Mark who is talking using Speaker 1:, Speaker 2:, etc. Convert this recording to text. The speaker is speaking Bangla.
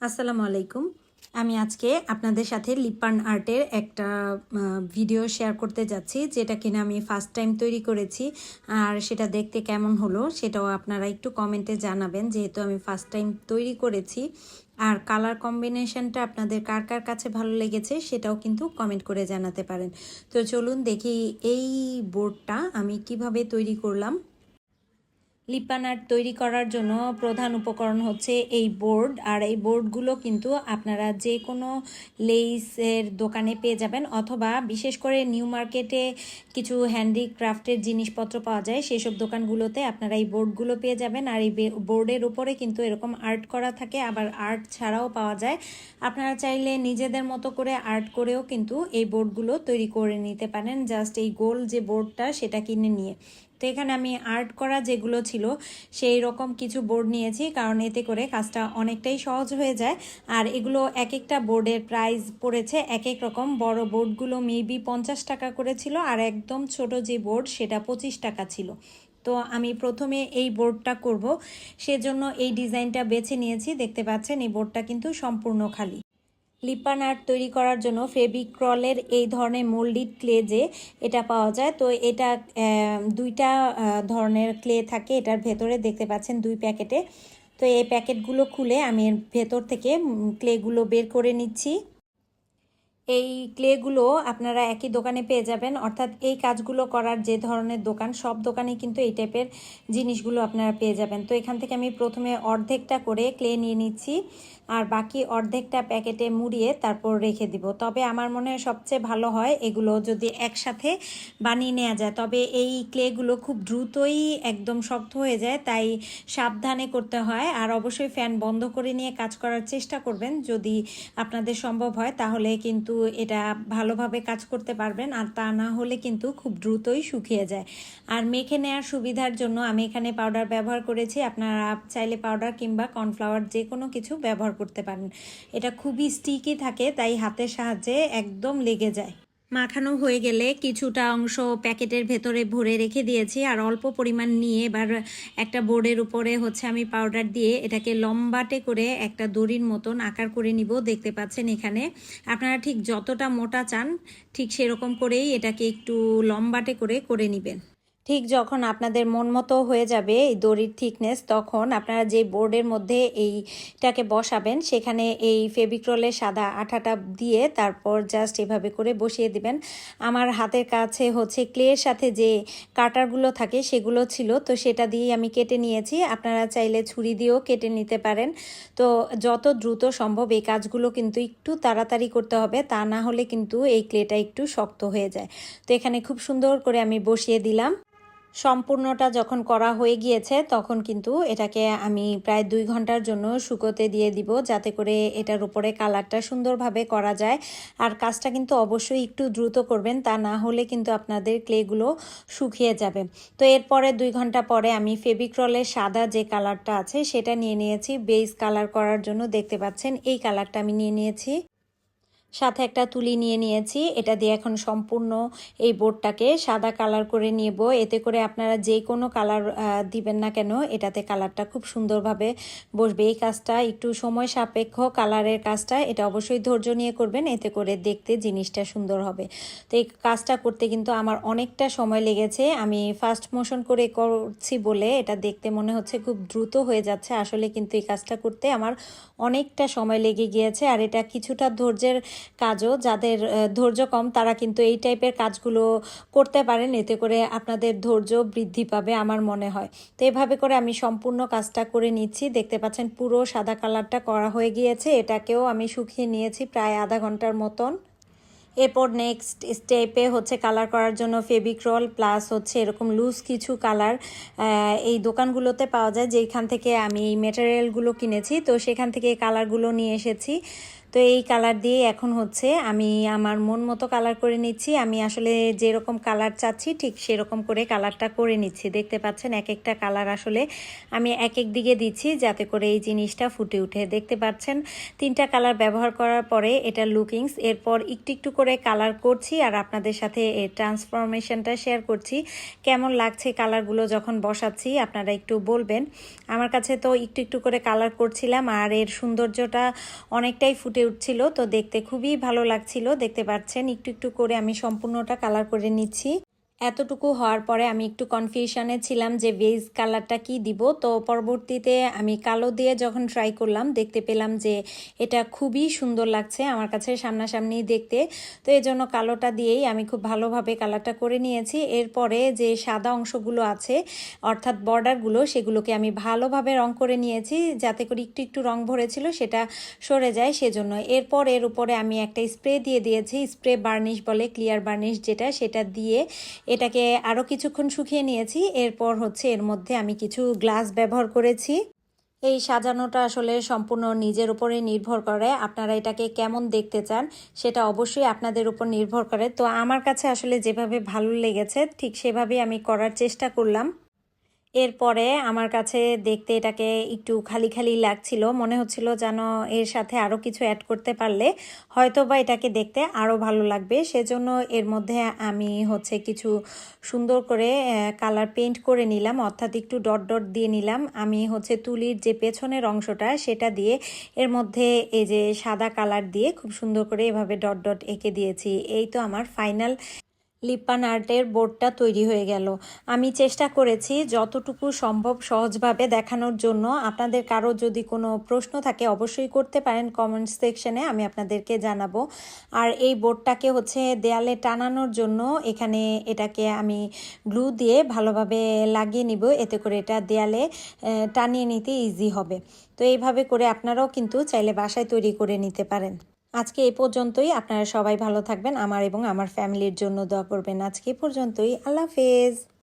Speaker 1: আসসালামু আলাইকুম। আমি আজকে আপনাদের সাথে লিপার্ন আর্টের একটা ভিডিও শেয়ার করতে যাচ্ছি, যেটা কিনা আমি ফার্স্ট টাইম তৈরি করেছি। আর সেটা দেখতে কেমন হলো, সেটাও আপনারা একটু কমেন্টে জানাবেন, যেহেতু আমি ফার্স্ট টাইম তৈরি করেছি। আর কালার কম্বিনেশনটা আপনাদের কার কার কাছে ভালো লেগেছে, সেটাও কিন্তু কমেন্ট করে জানাতে পারেন। তো চলুন দেখি এই বোর্ডটা আমি কীভাবে তৈরি করলাম। লিপান আর্ট তৈরি করার জন্য প্রধান উপকরণ হচ্ছে এই বোর্ড। আর এই বোর্ডগুলো কিন্তু আপনারা যে কোনো লেইসের দোকানে পেয়ে যাবেন, অথবা বিশেষ করে নিউ মার্কেটে কিছু হ্যান্ডিক্রাফটের জিনিসপত্র পাওয়া যায়, সেসব দোকানগুলোতে আপনারা এই বোর্ডগুলো পেয়ে যাবেন। আর এই বোর্ডের উপরে কিন্তু এরকম আর্ট করা থাকে, আবার আর্ট ছাড়াও পাওয়া যায়। আপনারা চাইলে নিজেদের মতো করে আর্ট করেও কিন্তু এই বোর্ডগুলো তৈরি করে নিতে পারেন, জাস্ট এই গোল যে বোর্ডটা সেটা কিনে নিয়ে। তো এখানে আমি আর্ট করা যেগুলো ছিল, সেই রকম কিছু বোর্ড নিয়েছি, কারণ এতে করে কাজটা অনেকটাই সহজ হয়ে যায়। আর এগুলো এক একটা বোর্ডের প্রাইস পড়েছে এক এক রকম। বড় বোর্ডগুলো মেবি পঞ্চাশ টাকা করে ছিল, আর একদম ছোট যে বোর্ড সেটা পঁচিশ টাকা ছিল। তো আমি প্রথমে এই বোর্ডটা করব। সেজন্য এই ডিজাইনটা বেছে নিয়েছি, দেখতে পাচ্ছেন এই বোর্ডটা কিন্তু সম্পূর্ণ খালি। লিপান আর্ট তৈরি করার জন্য ফেবিক্রলের এই ধরনের মোল্ডিড ক্লে যে এটা পাওয়া যায়, তো এটা দুইটা ধরনের ক্লে থাকে এটার ভেতরে, দেখতে পাচ্ছেন দুই প্যাকেটে। তো এই প্যাকেটগুলো খুলে আমি এর ভেতর থেকে ক্লেগুলো বের করে নিচ্ছি। এই ক্লেগুলো আপনারা একই দোকানে পেয়ে যাবেন। অর্থাৎ এই কাজগুলো করার যে ধরনের দোকান, সব দোকানে কিন্তু এই টাইপের জিনিসগুলো আপনারা পেয়ে যাবেন। তো এখান থেকে আমি প্রথমে অর্ধেকটা করে ক্লে নিয়ে নিচ্ছি, আর বাকি অর্ধেকটা প্যাকেটে মুড়িয়ে তারপর রেখে দিব। তবে আমার মনে হয় সবচেয়ে ভালো হয় এগুলো যদি একসাথে বানিয়ে নেওয়া যায়। তবে এই ক্লেগুলো খুব দ্রুতই একদম শক্ত হয়ে যায়, তাই সাবধানে করতে হয়। আর অবশ্যই ফ্যান বন্ধ করে নিয়ে কাজ করার চেষ্টা করবেন। যদি আপনাদের সম্ভব হয়, তাহলে কিন্তু এটা ভালোভাবে কাজ করতে পারবেন আর তা না হলে কিন্তু খুব দ্রুতই শুকিয়ে যায়। আর মেখে নেওয়ার সুবিধার জন্য আমি এখানে পাউডার ব্যবহার করেছি। আপনারা চাইলে পাউডার কিংবা কর্নফ্লাওয়ার যে কোনো কিছু ব্যবহার করতে পারেন। এটা খুবই স্টিকি থাকে, তাই হাতের সাহায্যে একদম লেগে যায়। মাখানো হয়ে গেলে কিছুটা অংশ প্যাকেটের ভেতরে ভরে রেখে দিয়েছি, আর অল্প পরিমাণ নিয়ে এবার একটা বোর্ডের উপরে হচ্ছে আমি পাউডার দিয়ে এটাকে লম্বাটে করে একটা দড়ির মতন আকার করে নিব, দেখতে পাচ্ছেন এখানে। আপনারা ঠিক যতটা মোটা চান, ঠিক সেরকম করেই এটাকে একটু লম্বাটে করে করে নেবেন। ঠিক যখন আপনাদের মন মতো হয়ে যাবে এই দড়ির থিকনেস তখন আপনারা যে বোর্ডের মধ্যে এইটাকে বসাবেন, সেখানে এই ফেবিক্রলের সাদা আঠাটা দিয়ে তারপর জাস্ট এভাবে করে বসিয়ে দিবেন। আমার হাতের কাছে হচ্ছে ক্লের সাথে যে কাটারগুলো থাকে, সেগুলো ছিল, তো সেটা দিয়েই আমি কেটে নিয়েছি। আপনারা চাইলে ছুরি দিয়েও কেটে নিতে পারেন। তো যত দ্রুত সম্ভব এই কাজগুলো কিন্তু একটু তাড়াতাড়ি করতে হবে, তা না হলে কিন্তু এই ক্লেটা একটু শক্ত হয়ে যায়। তো এখানে খুব সুন্দর করে আমি বসিয়ে দিলাম। সম্পূর্ণটা যখন করা হয়ে গিয়েছে, তখন কিন্তু এটাকে আমি প্রায় দুই ঘণ্টার জন্য শুকোতে দিয়ে দিব যাতে করে এটার উপরে কালারটা সুন্দরভাবে করা যায়। আর কাজটা কিন্তু অবশ্যই একটু দ্রুত করবেন, তা না হলে কিন্তু আপনাদের ক্লেগুলো শুকিয়ে যাবে। তো এরপরে দুই ঘণ্টা পরে আমি ফেবিক্রলের সাদা যে কালারটা আছে, সেটা নিয়ে নিয়েছি। বেস কালার করার জন্য দেখতে পাচ্ছেন, এই কালারটা আমি নিয়ে নিয়েছি। সাথে একটা তুলি নিয়ে নিয়েছি। এটা দিয়ে এখন সম্পূর্ণ এই বোর্ডটাকে সাদা কালার করে নিব। এতে করে আপনারা যে কোনো কালার দিবেন না কেন, এটাতে কালারটা খুব সুন্দরভাবে বসবে। এই কাজটা একটু সময় সাপেক্ষ কালারের কাজটা, এটা অবশ্যই ধৈর্য নিয়ে করবেন। এতে করে দেখতে জিনিসটা সুন্দর হবে। তো এই কাজটা করতে কিন্তু আমার অনেকটা সময় লেগেছে। আমি ফাস্ট মোশন করে করছি বলে এটা দেখতে মনে হচ্ছে খুব দ্রুত হয়ে যাচ্ছে। আসলে কিন্তু এই কাজটা করতে আমার অনেকটা সময় লেগে গিয়েছে। আর এটা কিছুটা ধৈর্যের কাজও, যাদের ধৈর্য কম, তারা কিন্তু এই টাইপের কাজগুলো করতে পারেন। এতে করে আপনাদের ধৈর্য বৃদ্ধি পাবে আমার মনে হয়। তো এভাবে করে আমি সম্পূর্ণ কাজটা করে নিচ্ছি। দেখতে পাচ্ছেন পুরো সাদা কালারটা করা হয়ে গিয়েছে। এটাকেও আমি শুকিয়ে নিয়েছি প্রায় আধা ঘণ্টার মতন। এরপর নেক্সট স্টেপে হচ্ছে কালার করার জন্য ফেবিক্রল প্লাস হচ্ছে এরকম লুজ কিছু কালার এই দোকানগুলোতে পাওয়া যায় যেখান থেকে আমি এই মেটেরিয়ালগুলো কিনেছি। তো সেখান থেকে এই কালারগুলো নিয়ে এসেছি। তো এই কালার দিয়ে এখন হচ্ছে আমি আমার মন মতো কালার করে নিচ্ছি। আমি আসলে যেরকম কালার চাচ্ছি, ঠিক সেরকম করে কালারটা করে নিচ্ছি। দেখতে পাচ্ছেন এক একটা কালার আসলে আমি এক এক দিকে দিচ্ছি যাতে করে এই জিনিসটা ফুটে উঠে। দেখতে পাচ্ছেন, তিনটা কালার ব্যবহার করার পরে এটা লুকিংস এরপর একটু একটু করে কালার করছি আর আপনাদের সাথে এর ট্রান্সফরমেশনটা শেয়ার করছি। কেমন লাগছে কালারগুলো যখন বসাচ্ছি, আপনারা একটু বলবেন। আমার কাছে তো একটু একটু করে কালার করছিলাম আর এর সৌন্দর্যটা অনেকটাই ফুটে উঠছিল, তো দেখতে খুবই ভালো লাগছিল। দেখতে পাচ্ছেন, একটু একটু করে আমি সম্পূর্ণটা কালার করে নিচ্ছি। এতটুকু হওয়ার পরে আমি একটু কনফিউশনে ছিলাম যে ভেজ কালারটা কি দিব। তো পরবর্তীতে আমি কালো দিয়ে যখন ট্রাই করলাম, দেখতে পেলাম যে এটা খুবই সুন্দর লাগছে আমার কাছে সামনাসামনি দেখতে। তো এই জন্য কালোটা দিয়েই আমি খুব ভালোভাবে কালারটা করে নিয়েছি। এরপরে যে সাদা অংশগুলো আছে, অর্থাৎ বর্ডারগুলো সেগুলোকে আমি ভালোভাবে রং করে নিয়েছি যাতে করে একটু একটু রং ভরেছিল, সেটা সরে যায় সেজন্য। এরপর এর উপরে আমি একটা স্প্রে দিয়ে দিয়েছি স্প্রে বার্নিশ বলে ক্লিয়ার বার্নিশ যেটা, সেটা দিয়ে এটাকে আরও কিছুক্ষণ শুকিয়ে নিয়েছি। এরপর হচ্ছে এর মধ্যে আমি কিছু গ্লাস ব্যবহার করেছি। এই সাজানোটা আসলে সম্পূর্ণ নিজের উপরে নির্ভর করে। আপনারা এটাকে কেমন দেখতে চান সেটা অবশ্যই আপনাদের উপর নির্ভর করে। তো আমার কাছে আসলে যেভাবে ভালো লেগেছে, ঠিক সেভাবেই আমি করার চেষ্টা করলাম। এরপরে আমার কাছে দেখতে এটাকে একটু খালি খালি লাগছিল। মনে হচ্ছিল যেন এর সাথে আরও কিছু অ্যাড করতে পারলে হয়তো বা এটাকে দেখতে আরও ভালো লাগবে। সেজন্য এর মধ্যে আমি হচ্ছে কিছু সুন্দর করে কালার পেন্ট করে নিলাম। অর্থাৎ একটু ডট ডট দিয়ে নিলাম। আমি হচ্ছে তুলির যে পেছনের অংশটা সেটা দিয়ে এর মধ্যে এই যে সাদা কালার দিয়ে খুব সুন্দর করে এভাবে ডট ডট এঁকে দিয়েছি। এই তো আমার ফাইনাল লিপান আর্টের বোর্ডটা তৈরি হয়ে গেল। আমি চেষ্টা করেছি যতটুকু সম্ভব সহজভাবে দেখানোর জন্য। আপনাদের কারও যদি কোনো প্রশ্ন থাকে অবশ্যই করতে পারেন কমেন্ট সেকশনে, আমি আপনাদেরকে জানাব। আর এই বোর্ডটাকে হচ্ছে দেয়ালে টানানোর জন্য এখানে এটাকে আমি গ্লু দিয়ে ভালোভাবে লাগিয়ে নিব। এতে করে এটা দেয়ালে টানিয়ে নিতে ইজি হবে। তো এইভাবে করে আপনারাও কিন্তু চাইলে বাসায় তৈরি করে নিতে পারেন। আজকে এ পর্যন্তই। আপনারা সবাই ভালো থাকবেন। আমার এবং আমার ফ্যামিলির জন্য দোয়া করবেন আজকে এ পর্যন্তই। আল্লাহ হাফেজ।